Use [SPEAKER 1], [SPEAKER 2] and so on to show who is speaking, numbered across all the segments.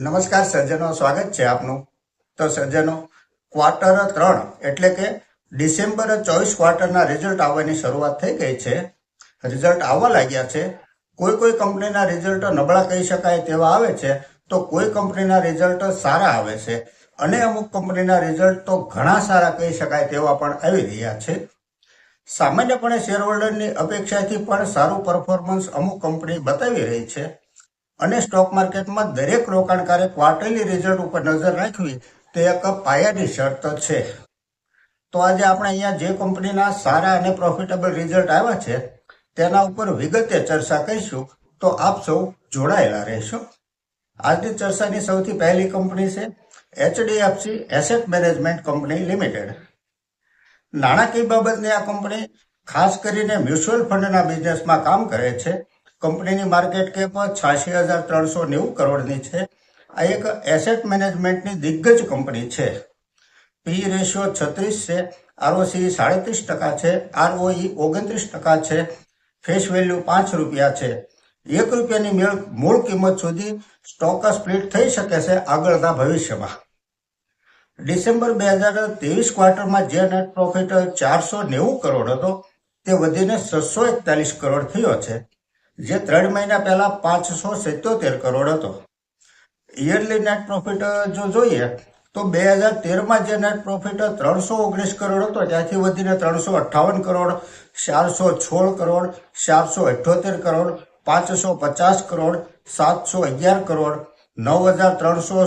[SPEAKER 1] નમસ્કાર સર્જનો સ્વાગત છે આપનું. તો સર્જનો ક્વાર્ટર ત્રણ એટલે કે ડિસેમ્બર ચોવીસ ક્વાર્ટરના રિઝલ્ટ આવવાની શરૂઆત થઈ ગઈ છે. રિઝલ્ટ આવવા લાગ્યા છે. કોઈ કોઈ કંપનીના રિઝલ્ટ નબળા કહી શકાય તેવા આવે છે. તો કોઈ કંપનીના રિઝલ્ટ સારા આવે છે. અને અમુક કંપનીના રિઝલ્ટ તો ઘણા સારા કહી શકાય તેવા પણ આવી રહ્યા છે. સામાન્યપણે શેરહોલ્ડરની અપેક્ષાથી પણ સારું પરફોર્મન્સ અમુક કંપની બતાવી રહી છે. અને સ્ટોક માર્કેટમાં દરેક રોકાણકારે ક્વાર્ટરલી રિઝલ્ટ ઉપર નજર રાખવી, તે એક પાયાની શરત છે. તો આજે આપણે અહીંયા જે કંપનીના સારા અને પ્રોફિટેબલ રિઝલ્ટ આવ્યા છે, તેના ઉપર વિગતે ચર્ચા કરીશું. તો આપ સૌ જોડાયેલા રહેશો. આજની ચર્ચાની સૌથી પહેલી કંપની છે HDFC asset management company limited નાણાકીય બાબતની આ કંપની ખાસ કરીને મ્યુચ્યુઅલ ફંડના બિઝનેસમાં કામ કરે છે. કંપનીની માર્કેટ કેપ છ્યાસી હજાર ત્રણસો નેવું કરોડની છે. આ એક એસેટ મેનેજમેન્ટની દિગ્ગજ કંપની છે. પી રેશિયો છત્રીસ છે. આરઓસી સાડત્રીસ ટકા છે. આરઓઈ ઓગણત્રીસ ટકા છે. ફેસ વેલ્યુ પાંચ રૂપિયા છે. એક રૂપિયાની મેળ મૂળ કિંમત સુધી સ્ટોક સ્પ્લિટ થઈ શકે છે આગળના ભવિષ્યમાં. ડિસેમ્બર બે હજાર ત્રેવીસ ક્વાર્ટરમાં જે નેટ પ્રોફિટ ચારસો નેવું કરોડ હતો, તે વધીને છસો એકતાલીસ કરોડ થયો છે. જે ત્રણ મહિના પહેલા પાંચસો સિત્યોતેર કરોડ હતો. યરલી નેટ પ્રોફિટ જો જોઈએ, તો બે હજાર તેરમાં જે નેટ પ્રોફિટ ત્રણસો ઓગણીસ કરોડ હતો, ત્યાંથી વધીને ત્રણસો અઠ્ઠાવન કરોડ, ચારસો સોળ કરોડ, ચારસો અઠ્યોતેર કરોડ, પાંચસો પચાસ કરોડ, સાતસો અગિયાર કરોડ, નવ હજાર ત્રણસો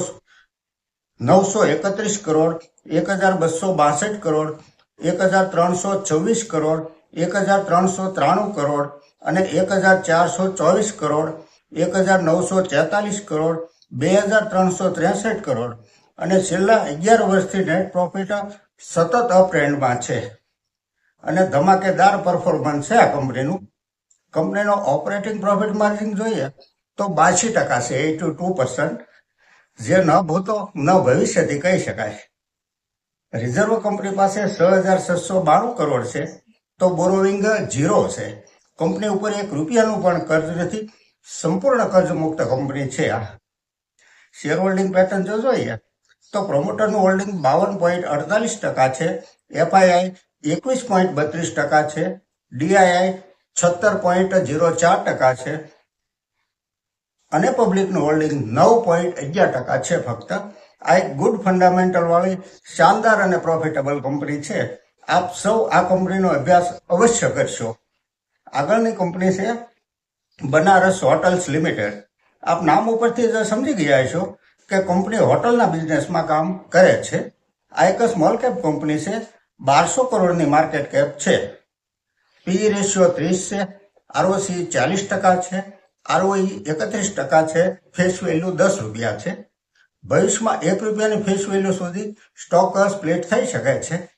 [SPEAKER 1] નવસો એકત્રીસ કરોડ, એક હજાર બસો બાસઠ કરોડ, એક હજાર ત્રણસો છવ્વીસ કરોડ, એક હજાર ત્રણસો ત્રાણું કરોડ અને એક હજાર ચારસો ચોવીસ કરોડ, એક હજાર નવસો તેતાલીસ કરોડ, બે હજાર ત્રણસો ત્રેસઠ કરોડ. અને છેલ્લા અગિયાર વર્ષથી નેટ પ્રોફિટ સતત અપ છે. અને ધમાકેદાર પરફોર્મન્સ છે આ કંપનીનું કંપનીનો ઓપરેટિંગ પ્રોફિટ માર્જિન જોઈએ તો બાસી ટકા છે, એટી ટુ પર્સન્ટ. જે ન ભૂતો, ન ભવિષ્યથી કહી શકાય. રિઝર્વ કંપની પાસે છ હજાર છસો બાણું કરોડ છે, તો બોરોવિંગ ઝીરો છે. કંપની ઉપર એક રૂપિયાનું પણ કર્જ નથી. સંપૂર્ણ કર્જ મુક્ત કંપની છે આ. શેર હોલ્ડિંગ પેટર્ન જો જોઈએ, તો પ્રમોટરનું હોલ્ડિંગ બાવન પોઈન્ટ અડતાલીસ ટકા છે. એફઆઈઆઈ એકવીસ પોઈન્ટ બત્રીસ ટકા છે. ડીઆઈઆઈ છત્તર પોઈન્ટ ઝીરો ચાર ટકા છે. અને પબ્લિકનું હોલ્ડિંગ નવ પોઈન્ટ અગિયાર ટકા છે ફક્ત. આ એક ગુડ ફંડામેન્ટલવાળી શાનદાર અને પ્રોફિટેબલ કંપની છે. આપ સૌ આ કંપનીનો અભ્યાસ અવશ્ય કરશો. આગળની કંપની છે બનારસ હોટલ્સ લિમિટેડ. આપ નામ ઉપરથી સમજી ગયા છો કે કંપની હોટલના બિઝનેસમાં કામ કરે છે. આ એક સ્મોલ કેપ કંપની છે. બારસો કરોડની માર્કેટ કેપ છે. પી રેશિયો ત્રીસ છે. આરઓસી ચાલીસ ટકા છે. આરઓઈ એકત્રીસ ટકા છે. ફેસ વેલ્યુ દસ રૂપિયા છે. ભવિષ્યમાં એક રૂપિયાની ફેસ વેલ્યુ સુધી સ્ટોક પ્લેટ થઈ શકે છે.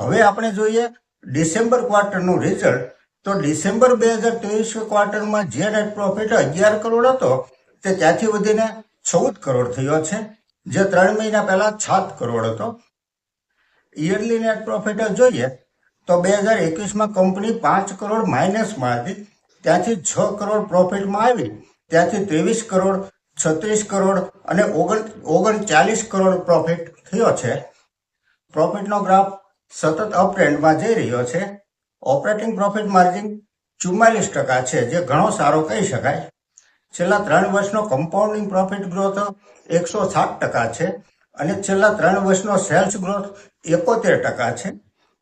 [SPEAKER 1] હવે આપણે જોઈએ ડિસેમ્બર ક્વાર્ટરનું રિઝલ્ટ. તો ડિસેમ્બર બે હજાર ત્રેવીસ ક્વાર્ટરમાં જે નેટ પ્રોફિટ અગિયાર કરોડ હતો, તે ત્યાંથી વધીને ચૌદ કરોડ થયો છે, જે ત્રણ મહિના પહેલા સાત કરોડ હતો. યરલી નેટ પ્રોફિટ જોઈએ, તો બે હજાર એકવીસમાં કંપની પાંચ કરોડ માઇનસમાં હતી, ત્યાંથી છ કરોડ પ્રોફિટમાં આવી, ત્યાંથી ત્રેવીસ કરોડ, છત્રીસ કરોડ અને ઓગણ, ઓગણચાલીસ કરોડ પ્રોફિટ થયો છે. પ્રોફિટનો ગ્રાફ સતત અપ ટ્રેન્ડમાં જઈ રહ્યો છે. ઓપરેટિંગ પ્રોફિટ માર્જિન ચુમ્માલીસ ટકા છે, જે ઘણો સારો કહી શકાય. છેલ્લા ત્રણ વર્ષનો કમ્પાઉન્ડિંગ પ્રોફિટ ગ્રોથ એકસો સાત ટકા છે અને છેલ્લા ત્રણ વર્ષનો સેલ્સ ગ્રોથ એકોતેર ટકા છે.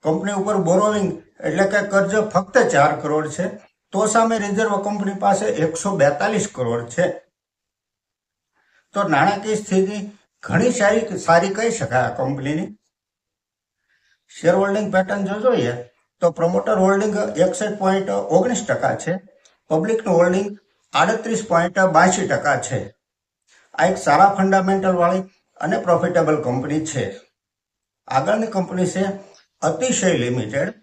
[SPEAKER 1] કંપની ઉપર બોરોવિંગ એટલે કે કર્જ ફક્ત ચાર કરોડ છે, તો સામે રિઝર્વ કંપની પાસે એકસો બેતાલીસ કરોડ છે. તો નાણાકીય સ્થિતિ ઘણી સારી સારી કહી શકાય આ કંપનીની શેર હોલ્ડિંગ પેટર્ન જો જોઈએ તો પ્રમોટર હોલ્ડિંગ એકસઠ પોઈન્ટ ઓગણીસ ટકા છે. પબ્લિકનું હોલ્ડિંગ આડત્રીસ પોઈન્ટ બાસી ટકા છે. આ એક સારા ફંડામેન્ટલ વાળી અને પ્રોફિટેબલ કંપની છે. આગળની કંપની છે અતિશય લિમિટેડ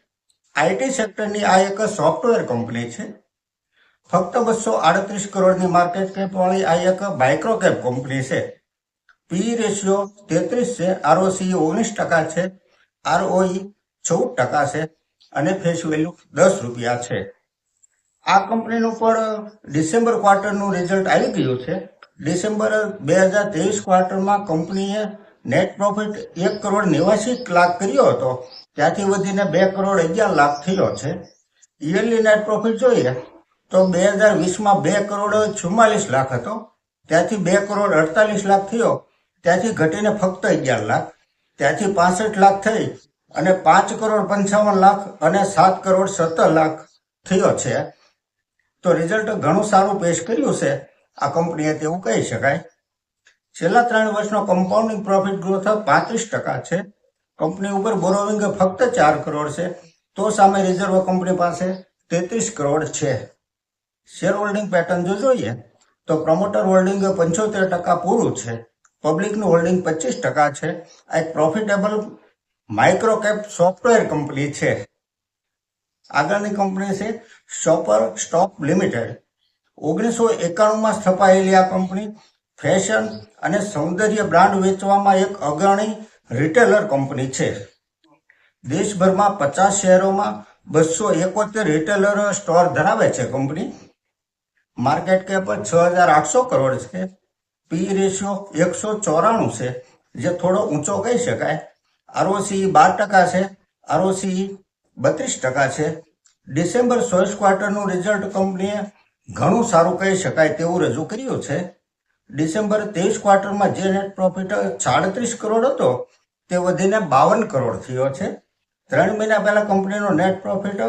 [SPEAKER 1] આઈટી સેક્ટરની આ એક સોફ્ટવેર કંપની છે. ફક્ત બસો આડત્રીસ કરોડની માર્કેટ કેપ વાળી આ એક માઇક્રો કેપ કંપની છે. પી રેશિયો તેત્રીસ છે. આરઓસી ઓગણીસ ટકા છે. આરઓઈ ચૌદ ટકા છે. અને ફેસ વેલ્યુ દસ રૂપિયા છે. આ કંપનીનું પણ ડિસેમ્બર ક્વાર્ટરનું રિઝલ્ટ આવી ગયું છે. ડિસેમ્બર બે હજાર ત્રેવીસ ક્વાર્ટરમાં કંપનીએ નેટ પ્રોફિટ એક કરોડ નેવાસી લાખ કર્યો હતો. ત્યાંથી વધીને બે કરોડ અગિયાર લાખ થયો છે. યરલી નેટ પ્રોફિટ જોઈએ તો બે હજાર વીસમાં બે કરોડ ચુમ્માલીસ લાખ હતો. ત્યાંથી બે કરોડ અડતાલીસ લાખ થયો. ત્યાંથી ઘટીને ફક્ત અગિયાર લાખ. ત્યાંથી પાસઠ લાખ થઈ. અને પાંચ કરોડ પંચાવન લાખ અને સાત કરોડ સત્તર લાખ થયો છે. તો રિઝલ્ટ ઘણું સારું પેશ કર્યું છે. આ કંપનીએ તેવું કહી શકાય. છેલ્લા ત્રણ વર્ષનો કમ્પાઉન્ડિંગ પ્રોફિટ ગ્રોથ પાંત્રીસ ટકા છે. કંપની ઉપર બોરોવિંગ ફક્ત ચાર કરોડ છે. તો સામે રિઝર્વ કંપની પાસે તેત્રીસ કરોડ છે. શેર હોલ્ડિંગ પેટર્ન જો જોઈએ, તો પ્રમોટર હોલ્ડિંગ પંચોતેર ટકા પૂરું છે. પબ્લિકનું હોલ્ડિંગ પચીસ ટકા છે. આ એક profitable micro cap software company છે. આગળની કંપની છે શોપર સ્ટોપ લિમિટેડ ઓગણીસો એકાણુંમાં સ્થપાયેલી આ કંપની ફેશન અને સૌંદર્ય બ્રાન્ડ વેચવામાં એક અગ્રણી રિટેલર કંપની છે. દેશભરમાં પચાસ શહેરોમાં બસો એકોતેર રિટેલર સ્ટોર ધરાવે છે કંપની માર્કેટ કેપ છ હજાર આઠસો કરોડ છે. પી રેશિયો એકસો ચોરાણું છે. જે થોડો ઊંચો કહી શકાય. આરઓસી બાર ટકા છે આરઓસી બત્રીસ ટકા છે. ડિસેમ્બર ચોવીસ ક્વાર્ટરનું રિઝલ્ટ કંપનીએ ઘણું સારું કહી શકાય તેવું રજૂ કર્યું છે. ડિસેમ્બર ત્રેવીસ ક્વાર્ટરમાં જે નેટ પ્રોફિટ સાડત્રીસ કરોડ હતો, તે વધીને બાવન કરોડ થયો છે. ત્રણ મહિના પહેલા કંપનીનો નેટ પ્રોફિટ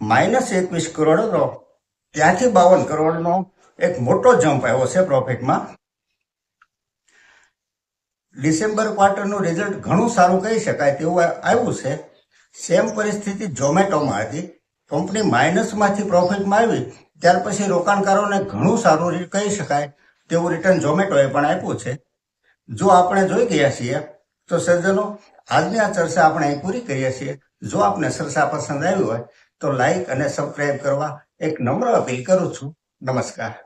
[SPEAKER 1] માઇનસ એકવીસ કરોડ હતો. ત્યાંથી બાવન કરોડનો એક મોટો જમ્પ આવ્યો છે પ્રોફિટમાં ડિસેમ્બર ક્વાર્ટરનું રિઝલ્ટ ઘણું સારું કહી શકાય તેવું આવ્યું છે. સેમ પરિસ્થિતિ ઝોમેટોમાં હતી. કંપની માઇનસમાંથી પ્રોફિટમાં આવી. ત્યાર પછી રોકાણકારોને ઘણું સારું કહી શકાય તેવું રિટર્ન ઝોમેટોએ પણ આપ્યું છે. જો આપણે જોઈ ગયા છીએ, તો સર્જનો, આજની આ ચર્ચા આપણે અહીં પૂરી કરીએ છીએ. જો આપને ચર્ચા પસંદ આવી હોય, તો લાઈક અને સબસ્ક્રાઈબ કરવા એક નમ્ર અપીલ કરું છું. નમસ્કાર.